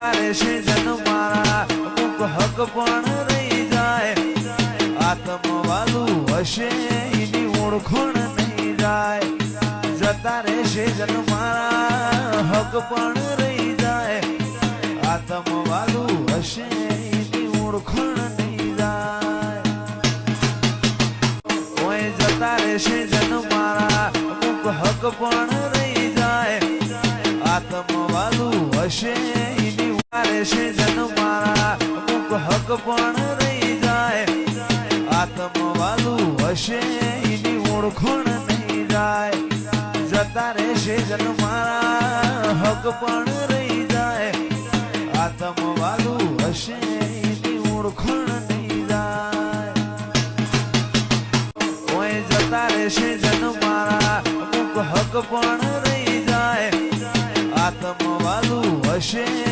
છે જન મારા, અમુક હક પણ રહી જાય. આત્મવાલું હશે, એની ઓળખણ નહીં જાય. જતા રહેશે જન મારા હક પણ રહી જાય. આત્મવાલું હશે, એની ઓળખણ નહીં જાય. કોઈ જતા રહેશે જન મારા, અમુક હક પણ રહી જાય. આત્મવાલું હશે તારે છે જન મારા. અમુક હક પણ રહી જાય. આત્મવાલું હશે, એની ઓળખણ નહીં જાય. જતા રહેશે જન મારા. હક પણ રહી જાય. આત્મવાલું હશે, એની ઓળખણ નહીં જાય. કોઈ જતા રહેશે જન મારા. અમુક હક પણ રહી જાય. આત્મવાલું હશે